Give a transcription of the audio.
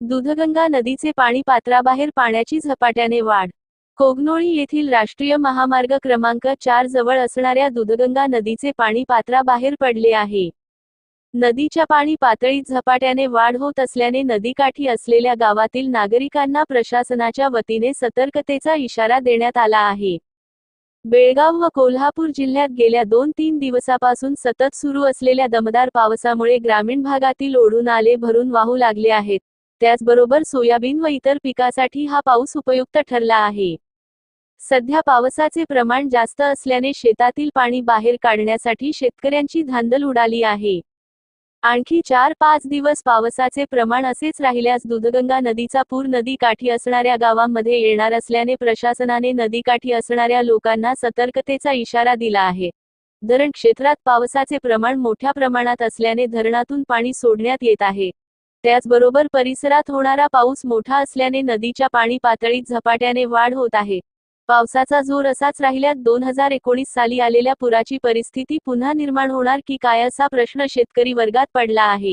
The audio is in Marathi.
दूधगंगा नदीचे पाणी पात्राबाहेर पाण्याची झपाट्याने वाढ. कोगनोळी येथील राष्ट्रीय महामार्ग क्रमांक चार जवळ असणाऱ्या दूधगंगा नदीचे पाणी पात्राबाहेर पडले आहे. नदीच्या पाणी पातळीत झपाट्याने वाढ होत असल्याने नदीकाठी असलेल्या गावातील नागरिकांना प्रशासनाच्या वतीने सतर्कतेचा इशारा देण्यात आला आहे. बेळगाव व कोल्हापूर जिल्ह्यात गेल्या दोन तीन दिवसापासून सतत सुरू असलेल्या दमदार पावसामुळे ग्रामीण भागातील ओढून आले भरून वाहू लागले आहेत. त्याचबरोबर सोयाबीन व इतर पिकासाठी हा पाऊस उपयुक्त ठरला आहे. सध्या पावसाचे प्रमाण जास्त असल्याने शेतातील पाणी बाहेर काढण्यासाठी शेतकऱ्यांची धांदल उडाली आहे. आणखी चार पाच दिवस पावसाचे प्रमाण असेच राहिल्यास दूधगंगा नदीचा पूर नदी काठी असणाऱ्या गावांमध्ये येणार असल्याने प्रशासनाने नदीकाठी असणाऱ्या लोकांना सतर्कतेचा इशारा दिला आहे. धरण क्षेत्रात पावसाचे प्रमाण मोठ्या प्रमाणात असल्याने धरणातून पाणी सोडण्यात येत आहे. त्याचबरोबर परिसरात होणारा पाऊस मोठा असल्याने नदीच्या पाणी पातळीत झपाट्याने वाढ होत आहे. पावसाचा जोर असाच राहिल्यात दोन हजार एकोणीस साली आलेल्या पुराची परिस्थिती पुन्हा निर्माण होणार की काय असा प्रश्न शेतकरी वर्गात पडला आहे.